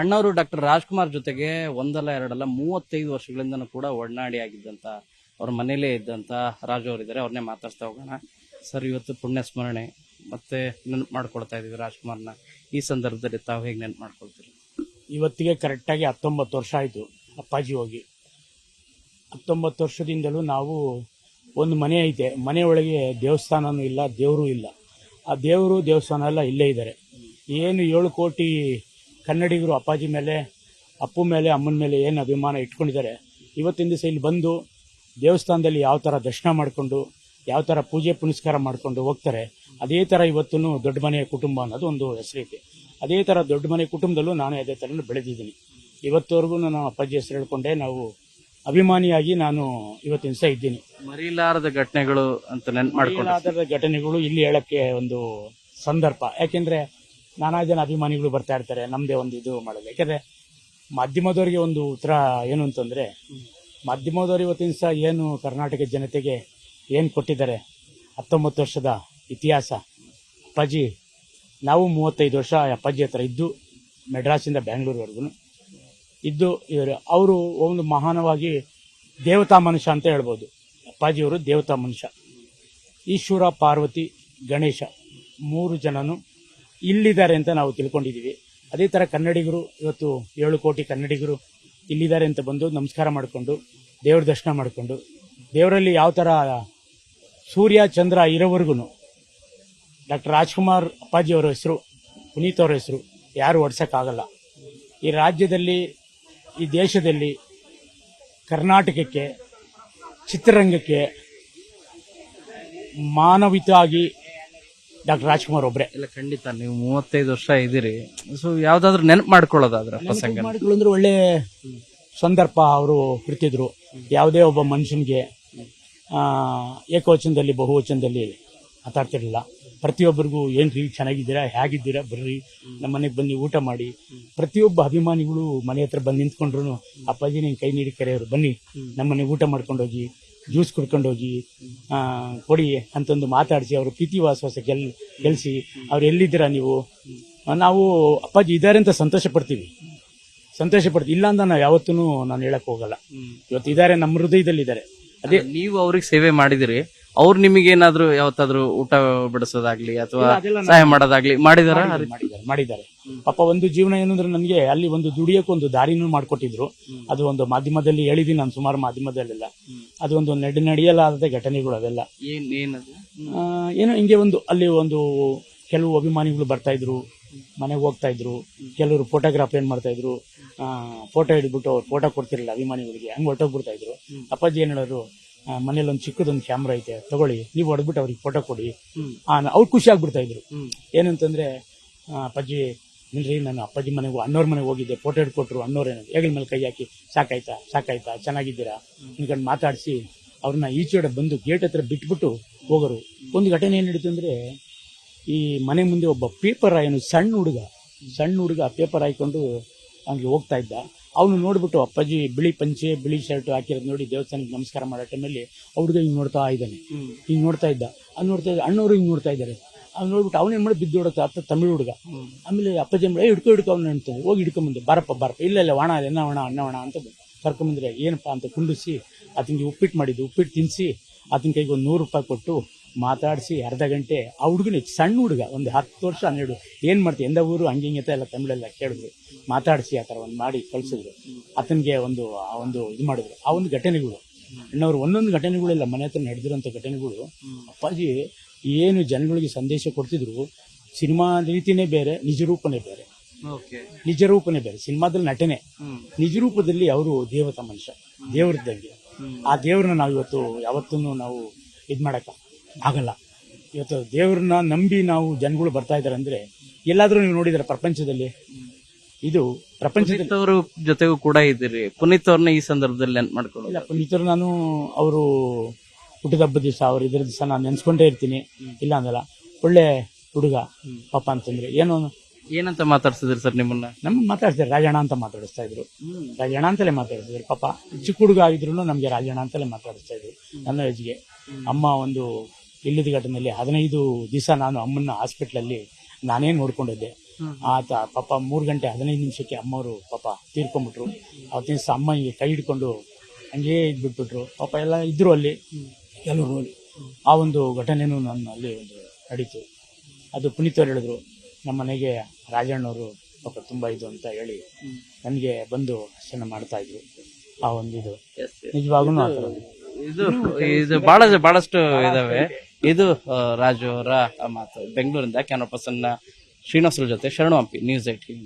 ಅಣ್ಣವರು ಡಾಕ್ಟರ್ ರಾಜ್ಕುಮಾರ್ ಜೊತೆಗೆ ಒಂದಲ್ಲ ಎರಡಲ್ಲ ಮೂವತ್ತೈದು ವರ್ಷಗಳಿಂದನೂ ಕೂಡ ಒಡನಾಡಿ ಆಗಿದ್ದಂತ, ಅವ್ರ ಮನೇಲೇ ಇದ್ದಂತ ರಾಜು ಅವರಿದ್ದಾರೆ. ಅವ್ರನ್ನೇ ಮಾತಾಡ್ತಾ ಹೋಗೋಣ. ಸರ್, ಇವತ್ತು ಪುಣ್ಯ ಸ್ಮರಣೆ ಮತ್ತೆ ನೆನಪು ಮಾಡ್ಕೊಳ್ತಾ ಇದ್ದೀವಿ ರಾಜ್ಕುಮಾರ್ನ. ಈ ಸಂದರ್ಭದಲ್ಲಿ ತಾವು ಹೇಗೆ ನೆನಪು ಮಾಡ್ಕೊಳ್ತೀರಿ? ಇವತ್ತಿಗೆ ಕರೆಕ್ಟಾಗಿ ಹತ್ತೊಂಬತ್ತು ವರ್ಷ ಆಯಿತು ಅಪ್ಪಾಜಿ ಹೋಗಿ. ಹತ್ತೊಂಬತ್ತು ವರ್ಷದಿಂದಲೂ ನಾವು ಒಂದು ಮನೆ ಐತೆ. ಮನೆಯೊಳಗೆ ಒಳಗೆ ದೇವಸ್ಥಾನನೂ ಇಲ್ಲ, ದೇವರೂ ಇಲ್ಲ. ಆ ದೇವರು, ದೇವಸ್ಥಾನ ಎಲ್ಲ ಇಲ್ಲೇ ಇದ್ದಾರೆ. ಏನು ಏಳು ಕೋಟಿ ಕನ್ನಡಿಗರು ಅಪ್ಪಾಜಿ ಮೇಲೆ ಅಪ್ಪು ಮೇಲೆ ಅಮ್ಮನ ಮೇಲೆ ಏನು ಅಭಿಮಾನ ಇಟ್ಕೊಂಡಿದ್ದಾರೆ. ಇವತ್ತಿನ ದಿವಸ ಇಲ್ಲಿ ಬಂದು ದೇವಸ್ಥಾನದಲ್ಲಿ ಯಾವ ಥರ ದರ್ಶನ ಮಾಡಿಕೊಂಡು ಯಾವ ಥರ ಪೂಜೆ ಪುನಸ್ಕಾರ ಮಾಡಿಕೊಂಡು ಹೋಗ್ತಾರೆ ಅದೇ ಥರ ಇವತ್ತೂ ದೊಡ್ಡ ಮನೆಯ ಕುಟುಂಬ ಅನ್ನೋದು ಒಂದು ಹೆಸರೈತೆ ಅದೇ ಥರ ದೊಡ್ಡ ಮನೆ ಕುಟುಂಬದಲ್ಲೂ ನಾನು ಅದೇ ಥರ ಬೆಳೆದಿದ್ದೀನಿ. ಇವತ್ತವರೆಗೂ ನಾನು ಅಪ್ಪಾಜಿ ಹೆಸರು ಹೇಳ್ಕೊಂಡೆ ನಾವು ಅಭಿಮಾನಿಯಾಗಿ ನಾನು ಇವತ್ತಿನ ದಿವಸ ಇದ್ದೀನಿ. ಮರಿಲಾರದ ಘಟನೆಗಳು ಅಂತ ನೆನಪು ಮಾಡ್ಕೊಂಡು ಘಟನೆಗಳು ಇಲ್ಲಿ ಹೇಳಕ್ಕೆ ಒಂದು ಸಂದರ್ಭ. ಯಾಕೆಂದ್ರೆ ನಾನಾ ಜನ ಅಭಿಮಾನಿಗಳು ಬರ್ತಾ ಇರ್ತಾರೆ ನಮ್ಮದೇ ಒಂದು ಇದು ಮಾಡೋದು. ಯಾಕಂದರೆ ಮಾಧ್ಯಮದವರಿಗೆ ಒಂದು ಉತ್ತರ ಏನು ಅಂತಂದ್ರೆ, ಮಾಧ್ಯಮದವರು ಇವತ್ತಿನ ಸಹ ಏನು ಕರ್ನಾಟಕ ಜನತೆಗೆ ಏನು ಕೊಟ್ಟಿದ್ದಾರೆ, ಹತ್ತೊಂಬತ್ತು ವರ್ಷದ ಇತಿಹಾಸ, ಅಪ್ಪಾಜಿ, ನಾವು ಮೂವತ್ತೈದು ವರ್ಷ ಅಪ್ಪಾಜಿ ಹತ್ರ ಇದ್ದು ಮೆಡ್ರಾಸಿಂದ ಬ್ಯಾಂಗ್ಳೂರ್ವರೆಗೂ. ಇದ್ದು ಇವರು, ಅವರು ಒಂದು ಮಹಾನವಾಗಿ ದೇವತಾ ಮನುಷ್ಯ ಅಂತ ಹೇಳ್ಬೋದು. ಅಪ್ಪಾಜಿಯವರು ದೇವತಾ ಮನುಷ್ಯ. ಈಶ್ವರ, ಪಾರ್ವತಿ, ಗಣೇಶ, ಮೂರು ಜನನು ಇಲ್ಲಿದ್ದಾರೆ ಅಂತ ನಾವು ತಿಳ್ಕೊಂಡಿದ್ದೀವಿ. ಅದೇ ಥರ ಕನ್ನಡಿಗರು, ಇವತ್ತು ಏಳು ಕೋಟಿ ಕನ್ನಡಿಗರು ಇಲ್ಲಿದ್ದಾರೆ ಅಂತ ಬಂದು ನಮಸ್ಕಾರ ಮಾಡಿಕೊಂಡು, ದೇವ್ರ ದರ್ಶನ ಮಾಡಿಕೊಂಡು, ದೇವರಲ್ಲಿ ಯಾವ ಥರ ಸೂರ್ಯ, ಚಂದ್ರ ಇರೋವರೆಗೂ ಡಾಕ್ಟರ್ ರಾಜ್ಕುಮಾರ್ ಅಪ್ಪಾಜಿ ಅವರ ಹೆಸರು, ಪುನೀತ್ ಅವರ ಹೆಸರು ಯಾರು ಒಡ್ಸೋಕ್ಕಾಗಲ್ಲ ಈ ರಾಜ್ಯದಲ್ಲಿ, ಈ ದೇಶದಲ್ಲಿ ಕರ್ನಾಟಕಕ್ಕೆ, ಚಿತ್ರರಂಗಕ್ಕೆ ಮಾನವಿತವಾಗಿ ಡಾಕ್ಟರ್ ರಾಜ್ಕುಮಾರ್ ಒಬ್ರೆ. ಇಲ್ಲ ಖಂಡಿತ. ನೀವು ಮೂವತ್ತೈದು ವರ್ಷ ಇದ್ದೀರಿ. ಸೊ ಯಾವ್ದಾದ್ರು ನೆನಪು ಮಾಡ್ಕೊಳ್ಳೋದಾದ್ರ ಪ್ರಸಂಗ ಅಂದ್ರೆ ಒಳ್ಳೆ ಸಂದರ್ಭ ಅವರು ಇರ್ತಿದ್ರು ಯಾವುದೇ ಒಬ್ಬ ಮನುಷ್ಯನಿಗೆ ಆ, ಏಕವಚನದಲ್ಲಿ ಬಹುವಚನದಲ್ಲಿ ಮಾತಾಡ್ತಿರ್ಲಿಲ್ಲ. ಪ್ರತಿಯೊಬ್ಬರಿಗೂ ಏನ್ರಿ ಚೆನ್ನಾಗಿದ್ದೀರಾ? ಹೇಗಿದ್ದೀರಾ? ಬರ್ರಿ. ನಮ್ಮ ಮನೆಗೆ ಬನ್ನಿ ಊಟ ಮಾಡಿ. ಪ್ರತಿಯೊಬ್ಬ ಅಭಿಮಾನಿಗಳು ಮನೆ ಹತ್ರ ಬಂದು ನಿಂತ್ಕೊಂಡ್ರು ಅಪ್ಪಾಜಿ ನೀನು ಕೈ ನೀಡಿ ಕರೆಯೋರು ಬನ್ನಿ. ನಮ್ಮ ಮನೆಗೆ ಊಟ ಮಾಡ್ಕೊಂಡು ಹೋಗಿ ಜ್ಯೂಸ್ ಕುಡ್ಕೊಂಡು ಹೋಗಿ ಆ, ಕೊಡಿ ಅಂತಂದು ಮಾತಾಡಿಸಿ ಅವರು ಪ್ರೀತಿ ವಾಸವಾಸ ಗೆಲ್ ಗೆಲ್ಲಿಸಿ ಅವ್ರು ಎಲ್ಲಿದ್ದೀರಾ ನೀವು? ನಾವು ಅಪ್ಪಾಜಿ ಇದ್ದಾರೆ ಅಂತ ಸಂತೋಷ ಪಡ್ತೀವಿ ಸಂತೋಷ ಪಡ್ತೀವಿ ಇಲ್ಲ ಅಂತ ನಾವು ಯಾವತ್ತೂ ನಾನು ಹೇಳಕ್ ಹೋಗಲ್ಲ. ಇವತ್ತು ಇದ್ದಾರೆ ನಮ್ಮ ಹೃದಯದಲ್ಲಿ ಇದ್ದಾರೆ ಅದೇ ನೀವು ಅವ್ರಿಗೆ ಸೇವೆ ಮಾಡಿದಿರಿ. ಅವ್ರು ನಿಮಗೆ ಏನಾದ್ರು ಯಾವತ್ತಾದ್ರೂ ಊಟ ಬಡಿಸೋದಾಗ್ಲಿ ಅಥವಾ ಅದೆಲ್ಲ ಸಹಾಯ ಮಾಡೋದಾಗ್ಲಿ ಮಾಡಿದಾರ? ಮಾಡಿದ್ದಾರೆ ಮಾಡಿದ್ದಾರೆ ಪಾಪ ಒಂದು ಜೀವನ ಏನಂದ್ರೆ ನನಗೆ ಅಲ್ಲಿ ಒಂದು ದುಡಿಯೋಕೆ ಒಂದು ದಾರಿನು ಮಾಡಿಕೊಟ್ಟಿದ್ರು. ಅದು ಒಂದು ಮಾಧ್ಯಮದಲ್ಲಿ ಹೇಳಿದೀನಿ ನಾನು ಸುಮಾರು ಮಾಧ್ಯಮದಲ್ಲೆಲ್ಲ. ಅದು ಒಂದು ನಡೆ ನಡೆಯಲಾದ ಘಟನೆಗಳು ಅದೆಲ್ಲ. ಏನ್ ಏನದು? ಆ, ಏನೋ ಹಿಂಗೆ ಒಂದು ಅಲ್ಲಿ ಒಂದು ಕೆಲವು ಅಭಿಮಾನಿಗಳು ಬರ್ತಾ ಇದ್ರು ಮನೆಗೆ ಹೋಗ್ತಾ ಇದ್ರು ಕೆಲವರು ಫೋಟೋಗ್ರಾಫ್ ಏನ್ ಮಾಡ್ತಾ ಇದ್ರು ಫೋಟೋ ಹಿಡಿದ್ಬಿಟ್ಟು ಅವ್ರು ಫೋಟೋ ಕೊಡ್ತಿರಲಿಲ್ಲ ಅಭಿಮಾನಿಗಳಿಗೆ ಹಂಗೆ ಹೊರಟೋಗ್ಬಿಡ್ತಾ ಇದ್ರು. ಅಪ್ಪಾಜಿ ಏನ್ ಹೇಳೋರು ಮನೇಲಿ ಒಂದು ಚಿಕ್ಕದೊಂದು ಕ್ಯಾಮ್ರಾ ಐತೆ ತಗೊಳ್ಳಿ. ನೀವು ಹೊಡೆದ್ಬಿಟ್ಟು ಅವ್ರಿಗೆ ಫೋಟೋ ಕೊಡಿ. ಅವ್ರು ಖುಷಿ ಆಗ್ಬಿಡ್ತಾ ಇದ್ರು. ಏನಂತಂದ್ರೆ ಅಪ್ಪಾಜಿ ಇಲ್ರಿ ನಾನು ಅಪ್ಪಾಜಿ ಮನೆಗೆ ಅಣ್ಣವ್ರ ಮನೆಗೆ ಹೋಗಿದ್ದೆ. ಫೋಟೋ ಹಿಡ್ಕೊಟ್ರು ಅಣ್ಣವ್ರೇನು ಹೆಗಲ್ ಮೇಲೆ ಕೈ ಹಾಕಿ ಸಾಕಾಯ್ತಾ ಸಾಕಾಯ್ತಾ ಚೆನ್ನಾಗಿದ್ದೀರಾ? ಅನ್ಕೊಂಡು ಮಾತಾಡಿಸಿ ಅವ್ರನ್ನ ಈಚೆಡೆ ಬಂದು ಗೇಟ್ ಹತ್ರ ಬಿಟ್ಬಿಟ್ಟು ಹೋಗೋರು. ಒಂದು ಘಟನೆ ಏನು ನಡೀತು ಅಂದ್ರೆ ಈ ಮನೆ ಮುಂದೆ ಒಬ್ಬ ಪೇಪರ್ ಏನು ಸಣ್ಣ ಹುಡುಗ ಸಣ್ಣ ಹುಡುಗ ಪೇಪರ್ ಹಾಕೊಂಡು ಹಂಗೆ ಹೋಗ್ತಾ ಇದ್ದ. ಅವನು ನೋಡ್ಬಿಟ್ಟು ಅಪ್ಪಾಜಿ ಬಿಳಿ ಪಂಚೆ ಬಿಳಿ ಶರ್ಟ್ ಹಾಕಿರೋದು ನೋಡಿ ದೇವಸ್ಥಾನಕ್ಕೆ ನಮಸ್ಕಾರ ಮಾಡೋ ಟೈಮಲ್ಲಿ ಅವ್ರಿಗೆ ಹಿಂಗೆ ನೋಡ್ತಾ ಇದ್ದಾನೆ. ಹಿಂಗೆ ನೋಡ್ತಾ ಇದ್ದ. ಅವ್ನು ನೋಡ್ತಾ ಇದ್ದ. ಅಣ್ಣವರು ಹಿಂಗೆ ನೋಡ್ತಾ ಇದ್ದಾರೆ. ಅವ್ನು ನೋಡ್ಬಿಟ್ಟು ಅವನೇನು ಮಾಡಿ ಬಿದ್ದು ಬಿಡುತ್ತೆ ಅತ್ತ ತಮಿಳು ಹುಡುಗ. ಆಮೇಲೆ ಅಪ್ಪಾಜಿ ಅಂಬ "ಏ, ಹಿಡ್ಕೊ ಹಿಡ್ಕೊ ಅವ್ನು ಅಂತಾನೆ. ಹೋಗಿ ಹಿಡ್ಕೊಂಬಂದೆ ಬಾರಪ್ಪ ಬಾರಪ್ಪ. ಇಲ್ಲ ಇಲ್ಲ ವಾಣ ಎನ್ನ ವಾಣ ಅಣ್ಣ ವಾಣ ಅಂತ ಕರ್ಕೊಂಬಂದ್ರೆ ಏನಪ್ಪ? ಅಂತ ಕುಂಡಿಸಿ ಆತನಿಗೆ ಉಪ್ಪಿಟ್ಟು ಮಾಡಿದ್ದು. ಉಪ್ಪಿಟ್ಟು ತಿನ್ನಿಸಿ ಆತನ ಕೈಗೆ ಒಂದು ನೂರು ರೂಪಾಯಿ ಕೊಟ್ಟು ಮಾತಾಡಿಸಿ ಅರ್ಧ ಗಂಟೆ ಆ ಹುಡುಗನೇ ಸಣ್ಣ ಹುಡುಗ ಒಂದು ಹತ್ತು ವರ್ಷ ಹನ್ನೆರಡು ಏನು ಮಾಡ್ತೀವಿ ಎಂದ ಊರು ಹಂಗೆ ಹಿಂಗೆ ಎಲ್ಲ ತಮಿಳೆಲ್ಲ ಕೇಳಿದ್ರು ಮಾತಾಡಿಸಿ ಆ ಥರ ಒಂದು ಮಾಡಿ ಕಳಿಸಿದ್ರು. ಆತನಿಗೆ ಒಂದು ಆ ಒಂದು ಇದು ಮಾಡಿದ್ರು. ಆ ಒಂದು ಘಟನೆಗಳು. ಅಣ್ಣವ್ರು ಒಂದೊಂದು ಘಟನೆಗಳೆಲ್ಲ ಮನೆ ಹತ್ರ ನಡೆದಿರೋಂಥ ಘಟನೆಗಳು. ಅಪ್ಪಾಜಿ ಏನು ಜನಗಳಿಗೆ ಸಂದೇಶ ಕೊಡ್ತಿದ್ರು ಸಿನಿಮಾ ರೀತಿನೇ ಬೇರೆ ನಿಜ ರೂಪನೇ ಬೇರೆ. ನಿಜ ರೂಪನೇ ಬೇರೆ. ಸಿನಿಮಾದಲ್ಲಿ ನಟನೆ. ನಿಜ ರೂಪದಲ್ಲಿ ಅವರು ದೇವತಾ ಮನುಷ್ಯ. ದೇವರಿದ್ದಂಗೆ. ಆ ದೇವ್ರನ್ನ ನಾವು ಇವತ್ತು ಯಾವತ್ತೂ ನಾವು ಇದು ಮಾಡಕ್ಕ ಆಗಲ್ಲ. ಇವತ್ತು ದೇವ್ರನ್ನ ನಂಬಿ ನಾವು ಜನಗಳು ಬರ್ತಾ ಇದ್ದಾರೆ ಅಂದ್ರೆ ಎಲ್ಲಾದ್ರೂ ನೀವು ನೋಡಿದ್ರೆ ಪ್ರಪಂಚದಲ್ಲಿ ಇದು ಪ್ರಪಂಚದಲ್ಲಿ ಪುನೀತ್ ಅವ್ರ ಜೊತೆಗೂ ಕೂಡ ಇದ್ದೀರಿ. ಪುನೀತ್ ಅವ್ರನ್ನ ಈ ಸಂದರ್ಭದಲ್ಲಿ ನೆನ್ಪು ಮಾಡ್ಕೊಳ್ಳೋದು. ಇಲ್ಲ ಅವ್ರು ನಾನು ಅವರು ಹುಟ್ಟಿದ ಹಬ್ಬದ ದಿವಸ ಅವ್ರು ಇದ್ರ ದಿವಸ ನಾನು ನೆನ್ಸ್ಕೊಂಡೇ ಇರ್ತೀನಿ. ಇಲ್ಲ ಅಂದಲ್ಲ ಒಳ್ಳೆ ಹುಡುಗ ಪಾಪ ಅಂತಂದ್ರೆ. ಏನು ಏನಂತ ಮಾತಾಡ್ಸಿದ್ರಿ ಸರ್ ನಿಮ್ಮನ್ನ? ನಮ್ಮ ಮಾತಾಡ್ತಾರೆ ರಾಜಣ್ಣ ಅಂತ ಮಾತಾಡಿಸ್ತಾ ಇದ್ರು. ರಾಜಣ್ಣ ಅಂತಲೇ ಮಾತಾಡಿಸಿದ್ರು. ಪಾಪ ಚಿಕ್ಕ ಹುಡುಗ ಆಗಿದ್ರು ನಮಗೆ ರಾಜಣ್ಣ ಅಂತಲೇ ಮಾತಾಡಿಸ್ತಾ ಇದ್ರು. ನನ್ನ ಏಜ್ಗೆ ಅಮ್ಮ ಒಂದು ಇಲ್ಲದ ಘಟನೆಯಲ್ಲಿ ಹದಿನೈದು ದಿವಸ ನಾನು ಅಮ್ಮನ ಹಾಸ್ಪಿಟ್ಲಲ್ಲಿ ನಾನೇ ನೋಡ್ಕೊಂಡಿದ್ದೆ. ಆತ ಪಾಪ ಮೂರು ಗಂಟೆ ಹದಿನೈದು ನಿಮಿಷಕ್ಕೆ ಅಮ್ಮವರು ಪಾಪ ತೀರ್ಕೊಂಡ್ಬಿಟ್ರು. ಅವತ್ತಿನ ದಿವಸ ಅಮ್ಮ ಹಿಂಗೆ ಕೈ ಹಿಡ್ಕೊಂಡು ಹಂಗೇ ಇದ್ಬಿಟ್ಬಿಟ್ರು. ಪಾಪ ಎಲ್ಲ ಇದ್ರು ಅಲ್ಲಿ. ಕೆಲವರು ಆ ಒಂದು ಘಟನೆನೂ ನನ್ನ ಅಲ್ಲಿ ಒಂದು ನಡೀತು. ಅದು ಪುನೀತವ್ರು ಹೇಳಿದ್ರು. ನಮ್ಮ ಮನೆಗೆ ರಾಜಣ್ಣವರು ಪಾಪ ತುಂಬ ಇದು ಅಂತ ಹೇಳಿ ನನಗೆ ಬಂದು ಅರ್ಚನೆ ಮಾಡ್ತಾ ಇದ್ರು. ಆ ಒಂದು ಇದು. ನಿಜವಾಗ್ಲೂ ಇದು ಇದು ಬಹಳ ಬಹಳಷ್ಟು ಇದಾವೆ. ಇದು ರಾಜು ಅವರ ಮಾತು. ಬೆಂಗಳೂರಿಂದ ಕ್ಯಾಮ್ರಾ ಪರ್ಸನ್ ಶ್ರೀನಿವಾಸರ ಜೊತೆ ಶರಣು ಹಂಪಿ ನ್ಯೂಸ್ ಏಟೀನ್